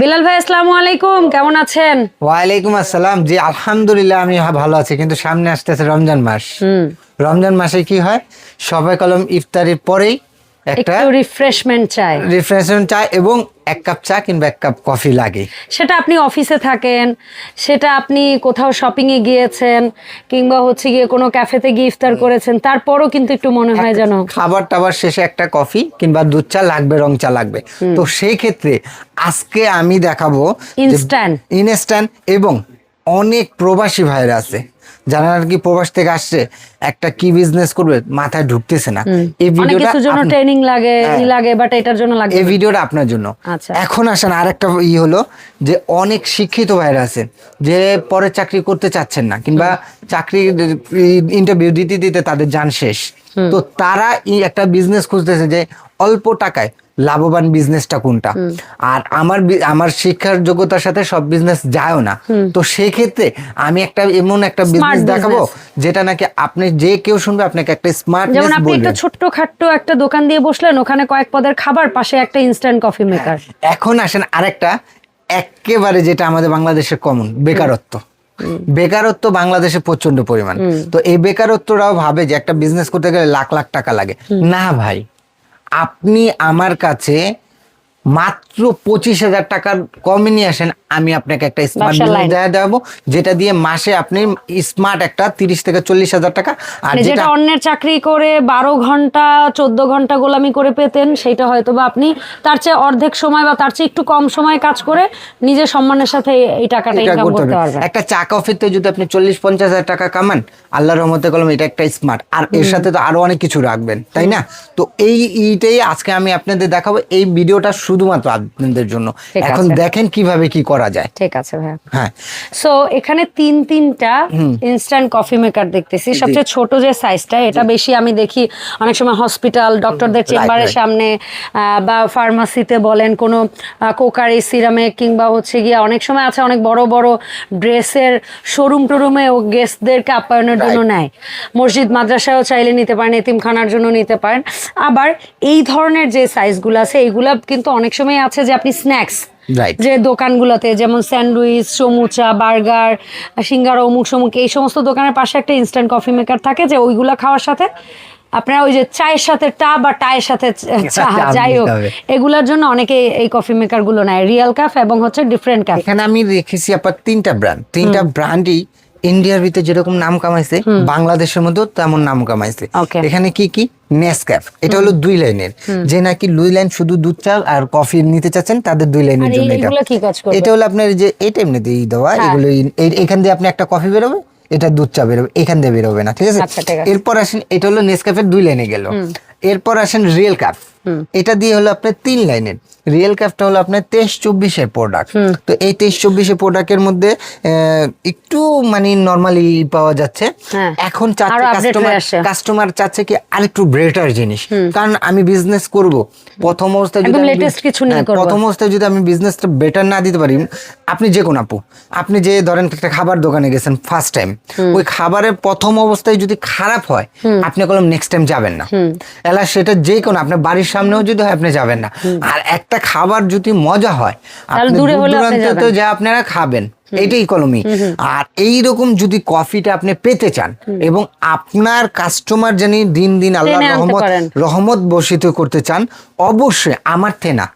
বিলাল ভাই আসসালামু আলাইকুম। কেমন আছেন? ওয়ালাইকুম আসসালাম। জি আলহামদুলিল্লাহ আমি ভালো আছি। কিন্তু সামনে আসতেছে রমজান মাস। হুম। রমজান মাসে কি হয়? সবাই কলম ইফতারের পরেই একটা রিফ্রেশমেন্ট চাই। রিফ্রেশমেন্ট চা এবং এক কাপ চা কিংবা এক কাপ কফি লাগে। সেটা আপনি অফিসে থাকেন সেটা আপনি কোথাও শপিং এ গিয়েছেন কিংবা হচ্ছে গিয়ে কোনো ক্যাফেতে গিয়ে ইফতার করেছেন তারপরও কিন্তু একটু মনে হয় যেন খাবার টাবার শেষে একটা কফি কিংবা দুধ চা লাগবে রং চা লাগবে। তো সেই ক্ষেত্রে আজকে আমি দেখাবো Instant. ইনস্ট্যান্ট এবং অনেক প্রবাসী ভাইরা আছে। যারা আর কি প্রবাস থেকে আসছে একটা কি বিজনেস করবে মাথায় ঢুকতেছে না। এই ভিডিওটা জন্য ট্রেনিং লাগে হ্যাঁ। ই লাগে বাট এটার জন্য লাগে এই ভিডিওটা আপনার জন্য। আচ্ছা। এখন আসেন আরেকটা ই হলো যে অনেক শিক্ষিত ভাইরা আছে যে পরে চাকরি করতে চাচ্ছেন না কিংবা চাকরি ইন্টারভিউ দিতে দিতে তাদের যান শেষ। তো তারা একটা বিজনেস খুঁজতেছে যে অল্প টাকায় লাভবান বিজনেসটা কোনটা? আর আমার আমার শিক্ষার যোগ্যতার সাথে সব বিজনেস যায়ও না। তো সেই ক্ষেত্রে আমি একটা এমন একটা বিজনেস দেখাবো যেটা নাকি আপনি যে কেউ শুনবে আপনাকে একটা স্মার্ট যেমন আপনি একটা ছোট্ট খাট্ট একটা দোকান দিয়ে বসলেন ওখানে কয়েক পদের খাবার পাশে একটা ইনস্ট্যান্ট কফি মেকার এখন আসেন আরেকটা একেবারে যেটা আমাদের বাংলাদেশে কমন বেকারত্ব। বেকারত্ব বাংলাদেশে প্রচণ্ড পরিমাণ। তো এই বেকারত্বরাও ভাবে যে একটা বিজনেস করতে গেলে লাখ লাখ টাকা লাগে। না ভাই। আপনি আমার কাছে মাত্র পঁচিশ হাজার টাকার কমে নিয়ে আসেন। আমি আপনাকে একটা স্মার্ট বিজনেস line। দেবো যেটা দিয়ে মাসে আপনি স্মার্ট একটা তিরিশ থেকে চল্লিশ হাজার টাকা আর মানে যেটা অন্যের চাকরি করে বারো ঘণ্টা চোদ্দ ঘণ্টা গোলামি করে পেতেন সেটা হয়তো বা আপনি তার চেয়ে অর্ধেক সময় বা তার চেয়ে একটু কম সময় কাজ করে নিজের সম্মানের সাথে এই টাকাটা ইনকাম করতে। পারবেন। একটা চা কফিতে যদি আপনি চল্লিশ পঞ্চাশ হাজার টাকা কামান আল্লাহর রহমতে কলম এটা একটা স্মার্ট আর এর সাথে তো আরও অনেক কিছু রাখবেন তাই না? তো এই এইটাই আজকে আমি আপনাদের দেখাবো এই ভিডিওটা শুধুমাত্র আপনাদের জন্য। এখন দেখেন কীভাবে কি করা যায়। ঠিক আছে ভাইয়া। হ্যাঁ। সো এখানে তিন তিনটা ইনস্ট্যান্ট কফি মেকার দেখতেছি। সবচেয়ে ছোট যে সাইজটা এটা বেশি আমি দেখি অনেক সময় হসপিটাল ডক্টরদের চেম্বারের সামনে বা ফার্মাসিতে বলেন কোনো কোকারি সিরামে কিংবা হচ্ছে গিয়ে অনেক সময় আছে অনেক বড় বড় ড্রেসের শোরুম টোরুমে ও গেস্টদেরকে আপ্যায়নের জন্য নেয়। মসজিদ মাদ্রাসায়ও চাইলে নিতে পারেন এতিমখানার জন্য নিতে পারেন। আবার এই ধরনের যে সাইজগুলো আছে এইগুলা কিন্তু অনেক সময় আছে যে আপনি স্ন্যাক্স যে দোকানগুলোতে যেমন স্যান্ডউইচ সমুচা বার্গার সিঙ্গারা অমুক সমুক এই সমস্ত দোকানের পাশে একটা ইনস্ট্যান্ট কফি মেকার থাকে যে ওইগুলো খাওয়ার সাথে আপনারা ওই যে চায়ের সাথে টা বা টায়ের সাথে চা যাই হোক এগুলোর জন্য অনেকে এই কফি মেকারগুলো নেয়। রিয়েল কাফ এবং হচ্ছে ডিফারেন্ট কাফ এখানে আমি রেখেছি আপনার তিনটা ব্র্যান্ড তিনটা ব্র্যান্ডই ইন্ডিয়ার ভিতরে যেরকম নাম কামাইছে বাংলাদেশের মধ্যেও তেমন নাম কামাইছে। এখানে কি কি? নেসক্যাফ এটা হলো দুই লাইনের। যে নাকি দুই লাইন শুধু দুধ চা আর কফি নিতে চাচ্ছেন তাদের দুই লাইনের জন্য এটা। এটা হলো আপনার যে এটা এমনিতেই দেওয়া হ্যাঁ। এগুলো এখান দিয়ে আপনি একটা কফি বেরোবে এটা দুধ চা বেরোবে এখান দিয়ে বেরোবে না ঠিক আছে? আচ্ছা, ঠিক আছে। এরপর আসেন এটা হলো নেসক্যাফের দুই লাইনে গেল। এরপর আসেন রিয়েল কাপ এটা দিয়ে হলো আপনার তিন লাইনের। রিয়েল কাপটা হলো আপনার তেইশ চব্বিশের প্রোডাক্ট তো এই তেইশ চব্বিশের প্রোডাক্টের মধ্যে একটু মানে নর্মালি পাওয়া যাচ্ছে। হ্যাঁ। এখন চাচ্ছে কাস্টমার কাস্টমার চাচ্ছে কি আরেকটু বেটার জিনিস। কারণ আমি বিজনেস করব। প্রথম অবস্থায় যদি হ্যাঁ, প্রথম অবস্থায় যদি আমি বিজনেসটা বেটার না দিতে পারি আপনি যে কোনো আপু আপনি যে ধরেন একটা খাবার দোকানে গেছেন ফার্স্ট টাইম ওই খাবারের প্রথম অবস্থায় যদি খারাপ হয় আপনি কলম নেক্সট টাইম যাবেন না। এলা সেটা যে কোনো আপনার বাড়ির সামনেও যদি হয় আপনি যাবেন না। আর একটা খাবার যদি মজা হয় আপনি দূরে দূর আপনি তো যা আপনারা খাবেন এটাই কলমি আর এই রকম যদি কফিটা আপনি পেতে চান এবং আপনার কাস্টমার জানি দিন দিন আল্লাহ রহমত রহমত বর্ষিত করতে চান অবশ্যই আমার থেনা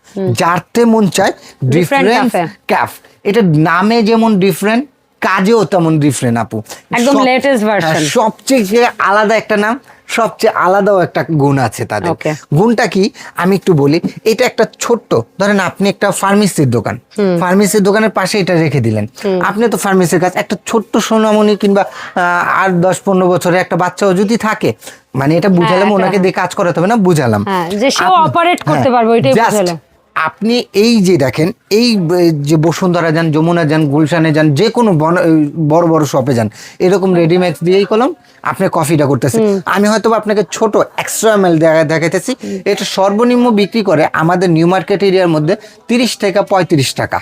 যারতে মন চায় ডিফারেন্ট ক্যাফ এটা নামে যেমন ডিফারেন্ট কাজেও তেমন ডিফারেন্ট আপু। একদম version। হ্যাঁ, সবচেয়ে আলাদা একটা নাম সবচেয়ে আলাদাও একটা গুণ আছে তাদের। গুণটা কি? আমি একটু বলি এটা একটা ছোট্ট ধরেন আপনি একটা ফার্মেসির দোকান। ফার্মেসির দোকানের পাশে এটা রেখে দিলেন। আপনি তো ফার্মেসির কাজ একটা ছোট্ট সোনামণি কিংবা আট দশ পনেরো বছরের একটা বাচ্চাও যদি থাকে মানে এটা বুঝালাম ওনাকে দিয়ে কাজ করাতে হবে না বুঝালাম। হ্যাঁ, যে করতে হ্যাঁ, বুঝালাম। আপনি এই যে দেখেন এই যে বসুন্ধরা যান যমুনা যান গুলশানে যান যে কোনো বড় বড় শপে যান এরকম রেডিমেক্স দিয়েই কলম আপনি কফিটা করতেছেন। আমি হয়তো আপনাকে ছোট এক্সট্রা এম এল দেখাইতেছি। এটা সর্বনিম্ন বিক্রি করে আমাদের নিউ মার্কেট এরিয়ার মধ্যে তিরিশ থেকে পঁয়ত্রিশ টাকা।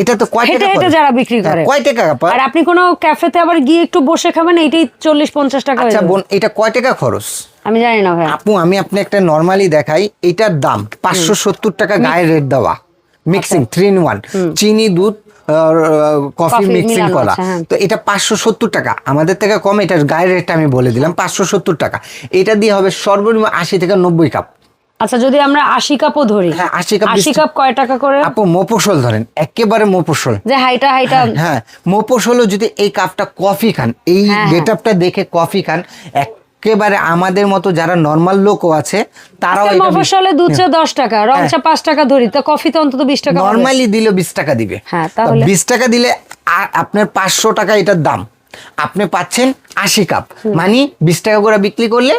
এটা তো কয় টাকা যারা বিক্রি হ্যাঁ, করে। কয় টাকা আর আপনি কোনো ক্যাফেতে আবার গিয়ে একটু বসে খাবেন এইটাই চল্লিশ পঞ্চাশ টাকা আচ্ছা বোন এটা কয় টাকা খরচ? আমি জানি না ভাই। আপু আমি আপনি একটা নর্মালি দেখাই এটার দাম পাঁচশো সত্তর টাকা গায়ের রেট দেওয়া। মিক্সিং থ্রি ইন ওয়ান চিনি দুধ কফি মিক্সিং করা। হ্যাঁ। তো এটা পাঁচশো সত্তর টাকা। আমাদের থেকে কম এটার গায়ের রেটটা আমি বলে দিলাম পাঁচশো সত্তর টাকা। এটা দিয়ে হবে সর্বনিম্ন আশি থেকে নব্বই কাপ আচ্ছা যদি আমরা আশি কাপও ধরি হ্যাঁ, 80 কাপ আশি কাপ কয় টাকা করে? আপু মোপোসল ধরেন একেবারে মোপোসল যে হাইটা হাইটা। হ্যাঁ মোপোসলও যদি এই কাপটা কফি খান এই হ্যাঁ, হ্যাঁ। দেখে কফি খান একেবারে আমাদের মতো যারা নর্মাল লোকও আছে তারাও হ্যাঁ। মফসলে দুধ চা দশ টাকা রং চা পাঁচ টাকা ধরি তো কফি তো অন্তত বিশ টাকা। নর্মালি দিলে বিশ টাকা দিবে। হ্যাঁ, বিশ টাকা দিলে আপনার পাঁচশো টাকা এটার দাম। আপনি পাচ্ছেন আশি কাপ। মানে বিশ টাকা করে বিক্রি করলে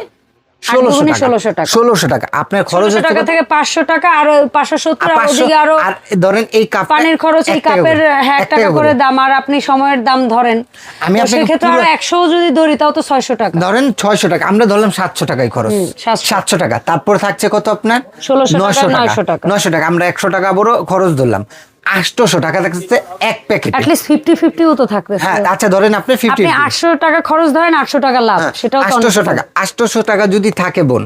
ষোলোশো টাকা। 1600 টাকা। ষোলোশো টাকা। আপনার খরচ টাকা থেকে পাঁচশো টাকা আর পাঁচশো সত্তর আর আর 500 ওদিকে আরও ধরেন এই কাপ পানির খরচ এই কাপের হ্যাঁ এক টাকা করে দাম আর আপনি সময়ের দাম ধরেন। আমি সেক্ষেত্রে আরও একশো যদি ধরি তাও তো ছয়শো টাকা। ধরেন ছয়শো টাকা। আমরা ধরলাম সাতশো টাকায় খরচ। সাতশো। টাকা। তারপর থাকছে কত আপনার? 1600 টাকা, 900 900 টাকা। নয়শো টাকা। আমরা একশো টাকা বড় খরচ ধরলাম। আটশোশো টাকা থাকছে এক প্যাকেট। অ্যাটলিস্ট ফিফটি ফিফটিও তো থাকবে হ্যাঁ আচ্ছা ধরেন আপনি ফিফটি আটশো টাকা খরচ ধরেন আটশো টাকা লাভ সেটাও আটশোশো টাকা আটশোশো টাকা যদি থাকে বোন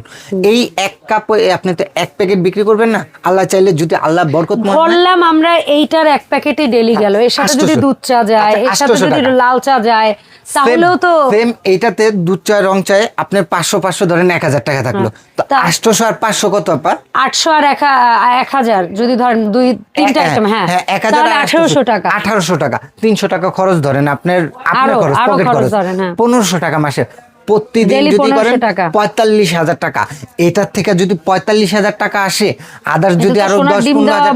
এই এক কাপ আপনি তো এক প্যাকেট বিক্রি করবেন না? আল্লাহ চাইলে যদি আল্লাহ বরকত বললাম আমরা এইটার এক প্যাকেটই ডেলি গেল। এর সাথে যদি দুধ চা যায় এর আচ্ছা, সাথে যদি লাল চা যায় তাহলেও তো সেম এইটাতে দুধ চা রং চায় আপনার পাঁচশো পাঁচশো ধরেন এক হাজার টাকা থাকল। তো তা- আটশোশো আর পাঁচশো কত আপা? আটশো আর এক এক হাজার যদি ধরেন দুই তিনটা আইটেম হ্যাঁ এক হাজার আঠারোশো টাকা। আঠারোশো টাকা তিনশো টাকা খরচ ধরেন আপনার আপনার খরচ পকেট খরচ খরচ। ধরেন। পনেরোশো টাকা মাসে। প্রতিদিন যদি করেন পঁয়তাল্লিশ হাজার টাকা। এটার থেকে যদি পঁয়তাল্লিশ হাজার টাকা আসে আদার্স যদি আরও দশ পনেরো হাজার।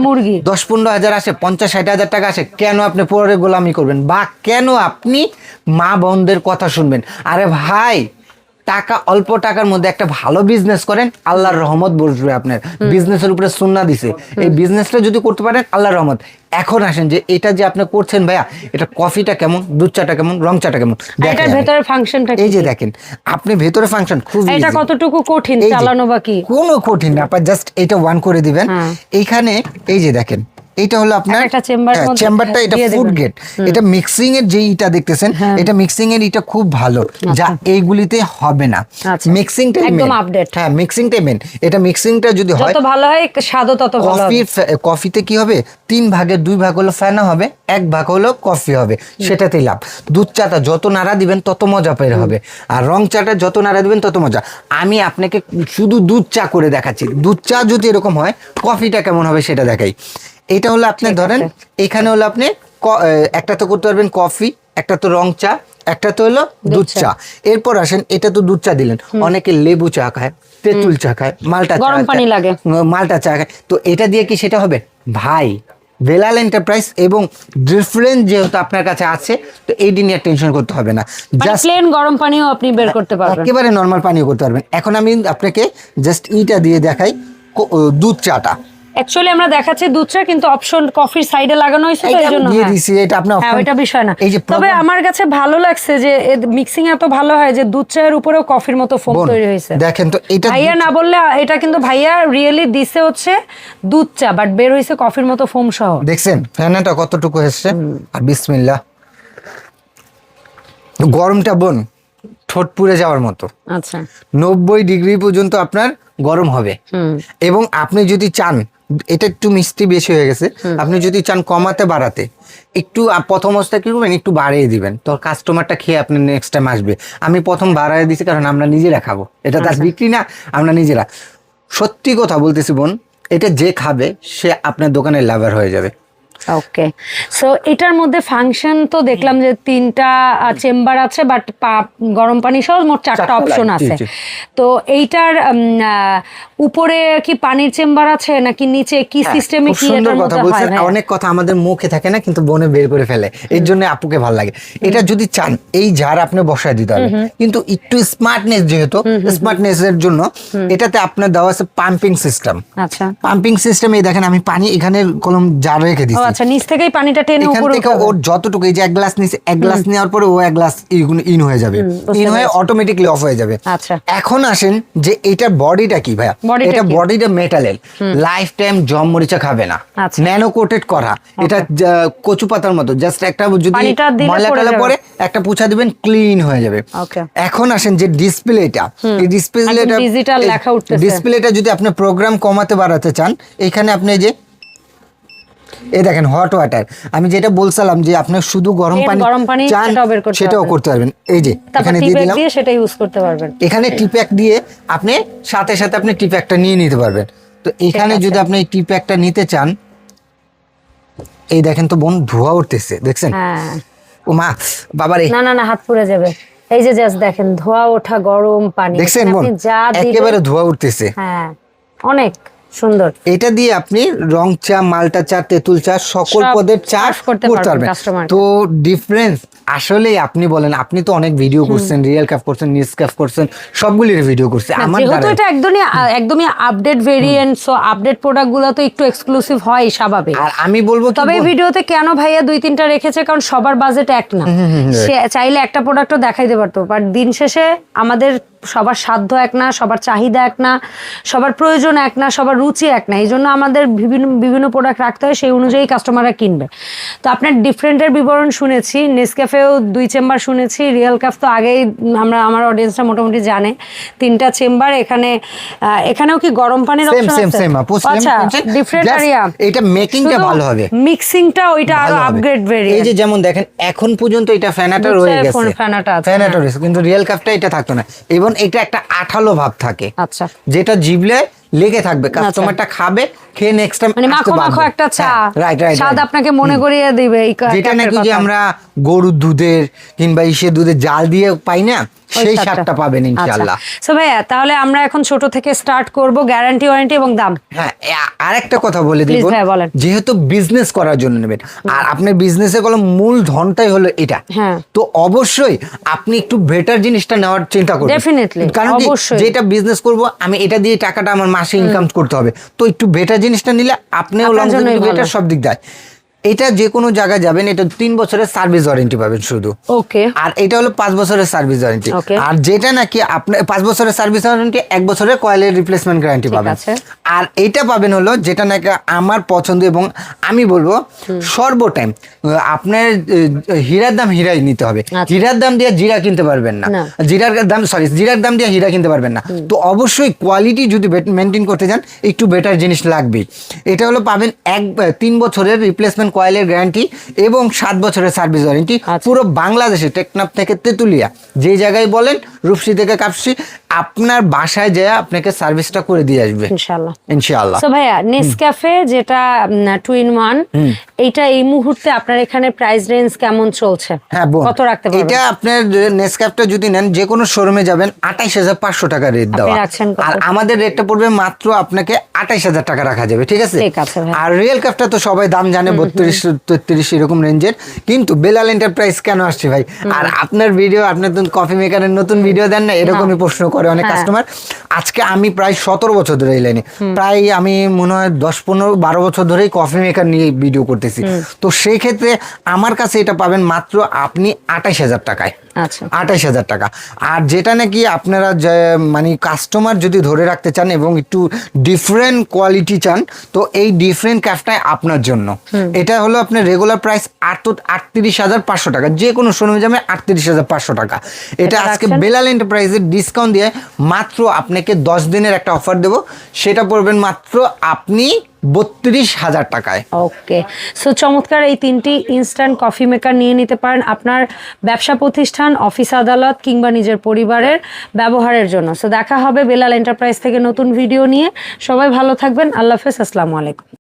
দশ পনেরো হাজার আসে পঞ্চাশ ষাট হাজার টাকা আসে কেন আপনি পরে গোলামি করবেন? বা কেন আপনি মা বোনদের কথা শুনবেন? আরে ভাই টাকা অল্প টাকার মধ্যে একটা ভালো বিজনেস করেন আল্লাহর রহমত বসবে আপনার। বিজনেসের উপরে সুন্না দিছে। এই বিজনেসটা যদি করতে পারেন আল্লাহর রহমত। এখন আসেন যে এটা যে আপনি করছেন ভাইয়া এটা কফিটা কেমন দুধ চাটা কেমন রং চাটা কেমন এটার ভেতরে ফাংশনটা এই যে দেখেন আপনি ভেতরে ফাংশন খুব এটা কতটুকু কঠিন চালানো বা কি? কোনো কঠিন না আপনি জাস্ট এটা ওয়ান করে দিবেন। হ্যাঁ। এইখানে এই যে দেখেন এইটা হলো আপনার চেম্বারটা এটা ফুড। গেট এটা মিক্সিং এর যে ইটা দেখতেছেন এটা মিক্সিং এর ইটা খুব ভালো যা এইগুলিতে হবে না। আচ্ছা। মিক্সিংটাই একদম update। হ্যাঁ মিক্সিংটাই মেন এটা মিক্সিংটা যদি হয় যত ভালো হয় স্বাদও তত ভালো হবে। কফির কফিতে কি হবে? তিন ভাগের দুই ভাগ হলো ফেনা হবে এক ভাগ হলো কফি হবে। সেটাতেই লাভ। দুধ চাটা যত নাড়া দিবেন তত মজা পের হবে। আর রং চাটা যত নাড়া দিবেন তত মজা। আমি আপনাকে শুধু দুধ চা করে দেখাচ্ছি। দুধ চা যদি এরকম হয় কফিটা কেমন হবে সেটা দেখাই। এটা হলো আপনি ধরেন এখানে হলো আপনি একটা তো করতে পারবেন কফি একটা তো রং চা একটা তো হলো দুধ চা। এরপর আসেন এটা তো দুধ চা দিলেন। অনেকে লেবু চা খায় তেঁতুল চা খায় মালটা গরম পানি লাগে। মালটা চা খায়। তো এটা দিয়ে কি সেটা হবে? ভাই বেলাল এন্টারপ্রাইজ এবং ডিফারেন্ট যেহেতু আপনার কাছে আছে তো এই নিয়ে টেনশন করতে হবে না। মানে জাস্ট প্লেন গরম পানিও আপনি বের করতে পারবেন। একেবারে নর্মাল পানিও করতে পারবেন। এখন আমি আপনাকে জাস্ট ইটা দিয়ে দেখাই দুধ চাটা। অ্যাকচুয়ালি আমরা দেখাচ্ছি দুধ চা কিন্তু অপশন কফির সাইডে লাগানো হয়েছে তো এইটা জন্য দিয়ে হ্যাঁ। দিছি, এটা আপনার হ্যাঁ ওইটা বিষয় না। তবে আমার কাছে ভালো লাগছে যে মিক্সিং এত ভালো হয় যে দুধ চায়ের উপরেও কফির মতো ফোম তৈরি হয়েছে। দেখেন তো এটা ভাইয়া না বললে এটা কিন্তু ভাইয়া রিয়েলি দিছে হচ্ছে দুধ চা বাট বের হয়েছে কফির মতো ফোম সহ। দেখছেন ফ্যানটা কতটুকু এসছে? আর বিসমিল্লা গরমটা বোন ঠোঁট পুড়ে যাওয়ার মতো। আচ্ছা। নব্বই ডিগ্রি পর্যন্ত আপনার গরম হবে। হুম। এবং আপনি যদি চান এটা একটু মিষ্টি বেশি হয়ে গেছে। আপনি যদি চান কমাতে বাড়াতে একটু প্রথম অবস্থায় কি করবেন? একটু বাড়িয়ে দিবেন। তো কাস্টমারটা খেয়ে আপনি নেক্সট টাইম আসবে। আমি প্রথম বাড়াই দিছি কারণ আমরা নিজেরা খাব। এটা তার বিক্রি না আমরা নিজেরা। সত্যি কথা বলতেছি বোন এটা যে খাবে সে আপনার দোকানের লাভার হয়ে যাবে। ওকে সো এটার মধ্যে ফাংশন তো দেখলাম যে তিনটা চেম্বার আছে বাট গরম পানি সহ মোট চারটা অপশন আছে। তো এইটার উপরে কি পানির চেম্বার আছে নাকি নিচে কি সিস্টেমে কি সুন্দর কথা বলছেন। অনেক কথা আমাদের মুখে থাকে না কিন্তু বনে বের করে ফেলে। এর জন্য আপুকে ভালো লাগে। এটা যদি চান এই ঝাড় আপনি বসায় দিতে হবে। কিন্তু একটু স্মার্টনেস যেহেতু স্মার্টনেস এর জন্য এটাতে আপনার দেওয়া আছে পাম্পিং সিস্টেম আচ্ছা। পাম্পিং সিস্টেম এই দেখেন আমি পানি এখানে কলম জার রেখে দিচ্ছি। আচ্ছা নিচ থেকেই পানিটা টেনে উপরে থেকে। ওর যতটুকু এই যে এক গ্লাস নিচে এক গ্লাস নেওয়ার পরে ও এক গ্লাস ইন হয়ে যাবে। ইন হয়ে অটোমেটিকলি অফ হয়ে যাবে। আচ্ছা। এখন আসেন যে এটার বডিটা কি ভাইয়া? এটা বডিটা মেটালের লাইফ টাইম জম মরিচা খাবে না। আচ্ছা। ন্যানো কোটেড করা এটা কচু পাতার মতো। জাস্ট একটা যদি ময়লা যাবে। পরে একটা পুছা দিবেন ক্লিন হয়ে যাবে। এখন আসেন যে ডিসপ্লেটা এই ডিসপ্লেটা ডিসপ্লেটা যদি আপনি প্রোগ্রাম কমাতে বাড়াতে চান এখানে আপনি যে এই দেখেন হট ওয়াটার আমি যেটা বলছিলাম যে আপনি শুধু গরম পানি গরম পানি চান সেটাও করতে পারবেন। এই যে এখানে দিয়ে দিলাম। দিয়ে সেটা ইউজ করতে পারবেন। এখানে টিপ্যাক দিয়ে আপনি সাথে সাথে আপনি টিপ্যাকটা নিয়ে নিতে পারবেন। তো এখানে যদি আপনি টিপ্যাকটা নিতে চান এই দেখেন তো বোন ধোয়া উঠতেছে দেখছেন? হ্যাঁ। ও মা বাবার। না না না হাত পুড়ে যাবে। এই যে জাস্ট দেখেন ধোয়া ওঠা গরম পানি। দেখছেন বোন? একেবারে ধোয়া উঠতেছে। হ্যাঁ অনেক। সুন্দর। এটা দিয়ে আপনি রং চা মালটা চা তেঁতুল চা সকল পদের চা করতে পারবেন তো ডিফারেন্স আসলে আপনি বলেন আপনি তো অনেক ভিডিও করছেন রিয়েল ক্যাফ করছেন নিউজ ক্যাফ করছেন সবগুলির ভিডিও করছে। আমার যেহেতু এটা একদমই একদমই আপডেট ভেরিয়েন্ট সো আপডেট প্রোডাক্টগুলো তো একটু এক্সক্লুসিভ হয় স্বাভাবিক। আর আমি বলব তবে এই ভিডিওতে কেন ভাইয়া দুই তিনটা রেখেছে? কারণ সবার বাজেট এক না। সে চাইলে একটা প্রোডাক্টও দেখাইতে পারতো বাট দিন শেষে আমাদের সবার সাধ্য এক না সবার চাহিদা এক না সবার প্রয়োজন এক না সবার রুচি এক না। এই জন্য আমাদের বিভিন্ন বিভিন্ন প্রোডাক্ট রাখতে হয় সেই অনুযায়ী কাস্টমাররা কিনবে। তো আপনার ডিফারেন্টের বিবরণ শুনেছি নেসক্যাফেও দুই চেম্বার শুনেছি রিয়েল ক্যাফ তো আগেই আমরা আমার অডিয়েন্সটা মোটামুটি জানে। তিনটা চেম্বার এখানে এখানেও কি গরম পানির অপশন আছে? same, আচ্ছা ডিফারেন্ট এরিয়া এটা making-টা ভালো হবে। মিক্সিংটা ওইটা আরও। এই যে যেমন দেখেন এখন পর্যন্ত এটা ফ্যানাটা রয়ে গেছে। ফ্যানাটা ফ্যানাটা হ্যাঁ। রয়েছে কিন্তু রিয়েল কাপটা এটা থাকতো না। এবং এটা একটা আঠালো ভাব থাকে। আচ্ছা। যেটা জিবলে লেগে থাকবে কাস্টমারটা খাবে খেয়ে নেক্সট টাইম মানে মাখো মাখো একটা চা। রাইট রাইট স্বাদ আপনাকে মনে করিয়ে দিবে এই যেটা নাকি যে আমরা গরুর দুধের কিংবা ইসে দুধের জাল দিয়ে পাই না সেই স্বাদটা। পাবেন ইনশাআল্লাহ। আচ্ছা সো ভাইয়া তাহলে আমরা এখন ছোট থেকে স্টার্ট করব গ্যারান্টি ওয়ারেন্টি এবং দাম। হ্যাঁ আরেকটা কথা বলে দিব যেহেতু বিজনেস করার জন্য নেবেন আর আপনার বিজনেসের কোনো মূল ধনটাই হলো এটা। হ্যাঁ। তো অবশ্যই আপনি একটু বেটার জিনিসটা নেওয়ার চিন্তা করবেন। Definitely, কারণ অবশ্যই। যেটা বিজনেস করব আমি এটা দিয়ে টাকাটা আমার মাসে ইনকাম করতে হবে। তো একটু বেটার জিনিসটা নিলে আপনিও লং বেটার সব দিক দেয়। এটা যে কোনো জায়গায় যাবেন এটা তিন বছরের সার্ভিস ওয়ারেন্টি পাবেন শুধু। ওকে আর এটা হলো পাঁচ বছরের সার্ভিস ওয়ারেন্টি আর যেটা নাকি আপনার পাঁচ বছরের সার্ভিস ওয়ারেন্টি এক বছরের কয়েলের রিপ্লেসমেন্ট গ্যারান্টি পাবেন। আর এইটা পাবেন হলো যেটা নাকি আমার পছন্দ এবং আমি বলব সর্ব টাইম আপনার হীরার দাম হীরাই নিতে হবে। আচ্ছা। হীরার দাম দিয়ে জিরা কিনতে পারবেন না। না। জিরার দাম সরি জিরার দাম দিয়ে হীরা কিনতে পারবেন না। তো অবশ্যই কোয়ালিটি যদি মেনটেন করতে চান একটু বেটার জিনিস লাগবেই। এটা হলো পাবেন এক তিন বছরের রিপ্লেসমেন্ট কয়েলের গ্যারান্টি এবং সাত বছরের সার্ভিস ওয়ারেন্টি আচ্ছা। পুরো বাংলাদেশে টেকনাফ থেকে তেতুলিয়া যে জায়গায় বলেন রূপসী থেকে কাপসি আপনার বাসায় যেয়ে আপনাকে সার্ভিসটা করে দিয়ে আসবে। ইনশাআল্লাহ। ইনশাআল্লাহ। সো ভাইয়া নেসক্যাফে যেটা টু ইন ওয়ান এইটা এই মুহূর্তে আপনার এখানে প্রাইস রেঞ্জ কেমন চলছে? হ্যাঁ কত রাখতে পারবেন? এটা আপনার নেসক্যাপটা যদি নেন যে কোনো শোরুমে যাবেন আঠাইশ হাজার পাঁচশো টাকা রেট দেওয়া। আর আমাদের রেটটা পড়বে মাত্র আপনাকে আঠাইশ হাজার টাকা রাখা যাবে ঠিক আছে? ঠিক আছে ভাই। আর রিয়েল ক্যাপটা তো সবাই দাম জানে বত্রিশ তেত্রিশ এরকম রেঞ্জের কিন্তু বেলাল এন্টারপ্রাইজ কেন আসছে ভাই? আর আপনার ভিডিও আপনার তো কফি মেকারের নতুন ভিডিও দেন না এরকমই প্রশ্ন করে অনেক হ্যাঁ। কাস্টমার আজকে আমি প্রায় সতেরো বছর ধরে এই লাইনে প্রায় আমি মনে হয় দশ পনেরো বারো বছর ধরেই কফি মেকার নিয়ে ভিডিও করতেছি। তো সেই ক্ষেত্রে আমার কাছে এটা পাবেন মাত্র আপনি আঠাইশ হাজার টাকায়। আচ্ছা। আঠাইশ হাজার টাকা। আর যেটা নাকি আপনারা মানে কাস্টমার যদি ধরে রাখতে চান এবং একটু ডিফারেন্ট কোয়ালিটি চান তো এই ডিফারেন্ট ক্যাফটাই আপনার জন্য। এটা হলো আপনার রেগুলার প্রাইস আট আটত্রিশ হাজার পাঁচশো টাকা। যে কোনো যাবে আটত্রিশ হাজার পাঁচশো টাকা। এটা এটা আজকে বেলাল এন্টারপ্রাইজের ডিসকাউন্ট দিয়ে মাত্র আপনাকে দশ দিনের একটা অফার দেবো। সেটা পড়বেন মাত্র আপনি বত্রিশ হাজার টাকায়। ওকে সো চমৎকার এই তিনটি ইনস্ট্যান্ট কফি মেকার নিয়ে নিতে পারেন আপনার ব্যবসা প্রতিষ্ঠান অফিস আদালত কিংবা নিজের পরিবারের ব্যবহারের জন্য। সো দেখা হবে বেলাল এন্টারপ্রাইজ থেকে নতুন ভিডিও নিয়ে। সবাই ভালো থাকবেন। আল্লাহ হাফেজ। আসসালামু আলাইকুম।